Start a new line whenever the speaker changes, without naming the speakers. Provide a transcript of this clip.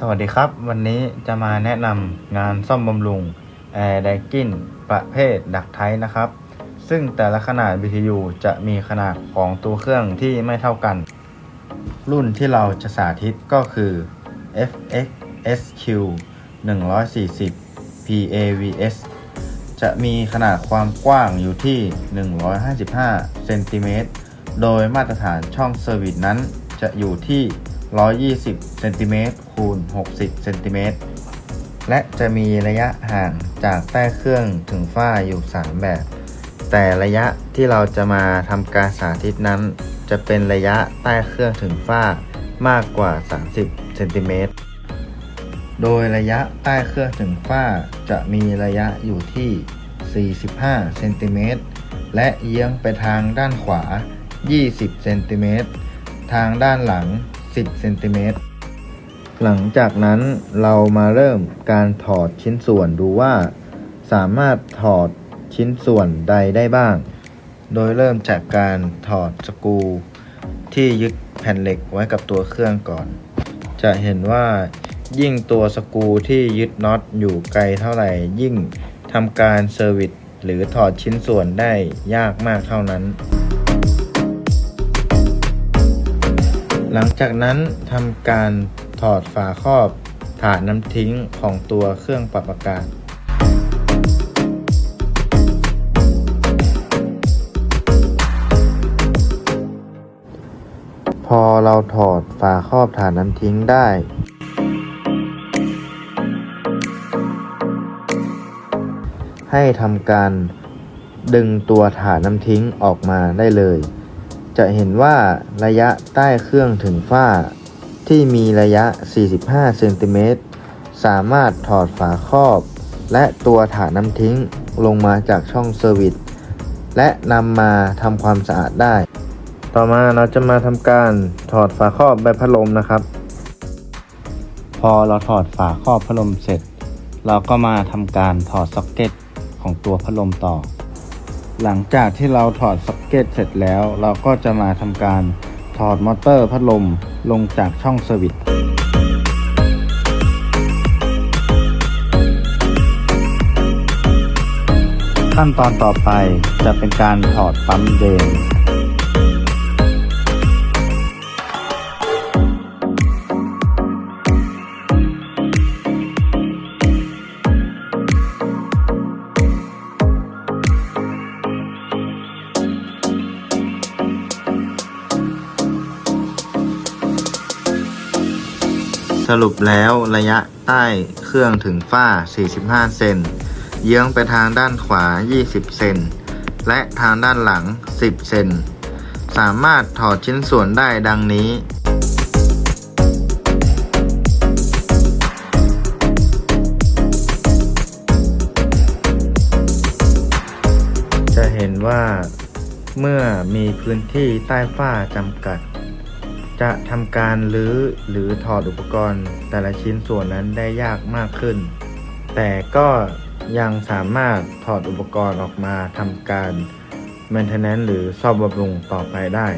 สวัสดีครับ วันนี้จะมาแนะนำงานซ่อมบำรุง Air d a g i n ประเภทดักไทนะครับ ซึ่งแต่ละขนาด BTU จะมีขนาดของตัวเครื่องที่ไม่เท่ากัน รุ่นที่เราจะสาธิตก็คือ FX SQ 140 PAVS จะมีขนาดความกว้างอยู่ที่ 155 เซนติเมตร โดยมาตรฐานช่องเซอร์วิสนั้นจะอยู่ที่ 120เซนติเมตรคูณ60เซนติเมตรและจะมีระยะห่างจากใต้เครื่องถึงฝ้าอยู่ 3 แบบ แต่ระยะที่เราจะมาทำการสาธิตนั้น จะเป็นระยะใต้เครื่องถึงฝ้ามากกว่า 30เซนติเมตรโดยระยะใต้เครื่องถึงฝ้าจะมีระยะอยู่ที่ 45เซนติเมตรและเอียงไปทางด้านขวา 20เซนติเมตรทางด้านหลัง 10เซนติเมตรหลังจากนั้นเรามาเริ่มการถอดชิ้นส่วนดูว่า สามารถถอดชิ้นส่วนใดได้บ้าง โดยเริ่มจากการถอดสกรูที่ยึดแผ่นเหล็กไว้กับตัวเครื่องก่อน จะเห็นว่ายิ่งตัวสกรูที่ยึดน็อตอยู่ไกลเท่าไหร่ ยิ่งทำการเซอร์วิสหรือถอดชิ้นส่วนได้ยากมากเท่านั้น หลังจากนั้นทำการถอดฝาครอบถาดน้ำทิ้งของตัวเครื่องปรับอากาศพอเราถอดฝาครอบถาดน้ำทิ้งได้ ให้ทำการดึงตัวถาดน้ำทิ้งออกมาได้เลย จะเห็นว่าระยะใต้เครื่องถึงฝ้า ที่มีระยะ 45 เซนติเมตร สามารถถอดฝาครอบ และตัวถาดน้ำทิ้งลงมาจากช่องเซอร์วิสและนำมาทำความสะอาดได้ ต่อมาเราจะมาทำการถอดฝาครอบใบพัดลมนะครับ พอเราถอดฝาครอบพัดลมเสร็จ เราก็มาทำการถอดซ็อกเก็ตของตัวพัดลมต่อ หลังจากที่เราถอดซ็อกเก็ตเสร็จแล้ว เราก็จะมาทำการถอดมอเตอร์พัดลมลงจากช่องเซอร์วิสขั้นตอนต่อไปจะเป็นการถอดปั๊มเดน สรุปแล้วระยะใต้เครื่องถึงฝ้า 45 เซน เยื้องไปทางด้านขวา 20 เซน และทางด้านหลัง 10 เซน สามารถถอดชิ้นส่วนได้ดังนี้จะเห็นว่าเมื่อมีพื้นที่ใต้ฝ้าจำกัด จะทำการรื้อหรือถอดอุปกรณ์ แต่ละชิ้นส่วนนั้นได้ยากมากขึ้น แต่ก็ยังสามารถถอดอุปกรณ์ออกมาทำการ maintenance หรือซ่อมบำรุงต่อไปได้